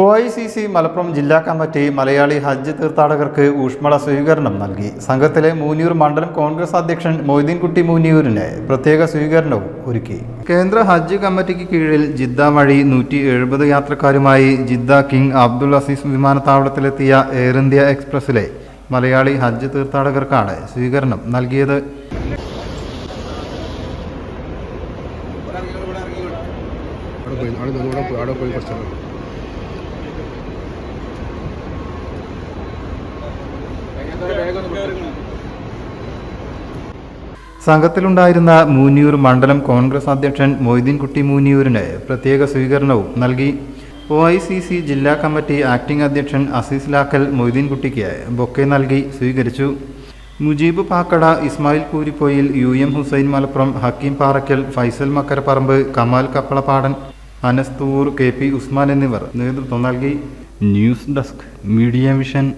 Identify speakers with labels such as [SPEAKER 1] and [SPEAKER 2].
[SPEAKER 1] O I C C Malappuram ജില്ലാ committee Malayali ഹജ്ജ് തീർത്ഥാടകർക്ക് ഊഷ്മള സ്വീകരണം നൽകി. സംഘത്തിലെ മൂന്നിയൂർ മണ്ഡലം കോൺഗ്രസ് അധ്യക്ഷൻ മൊയ്തീൻകുട്ടി മൂന്നിയൂരിന് പ്രത്യേക സ്വീകരണവും ഒരുക്കി. കേന്ദ്ര ഹജ്ജ് കമ്മിറ്റിക്ക് കീഴിൽ ജിദ്ദ വഴി നൂറ്റി എഴുപത് യാത്രക്കാരുമായി ജിദ്ദ കിങ് അബ്ദുൾ അസീസ് വിമാനത്താവളത്തിലെത്തിയ എയർ ഇന്ത്യ എക്സ്പ്രസിലെ മലയാളി ഹജ്ജ് തീർത്ഥാടകർക്കാണ് സ്വീകരണം നൽകിയത്.
[SPEAKER 2] അവിടെ പോയി അവിടെ പോയി
[SPEAKER 1] സംഘത്തിലുണ്ടായിരുന്ന മൂന്നിയൂർ മണ്ഡലം കോൺഗ്രസ് അധ്യക്ഷൻ മൊയ്തീൻകുട്ടി മൂന്നിയൂരിന് പ്രത്യേക സ്വീകരണവും നൽകി. ഒ ഐ സി സി ജില്ലാ കമ്മിറ്റി ആക്ടിംഗ് അധ്യക്ഷൻ അസീസ് ലാക്കൽ മൊയ്തീൻകുട്ടിക്ക് ബൊക്കെ നൽകി സ്വീകരിച്ചു. Mujeeb Pakkada Ismail Kooripoyil U M Hussain Malappuram Hakeem Parakkal Faisal Makkaraparamba Kamal Kappalappadan Anasthoor K P Usman എന്നിവർ നേതൃത്വം നൽകി. News desk Media Vision.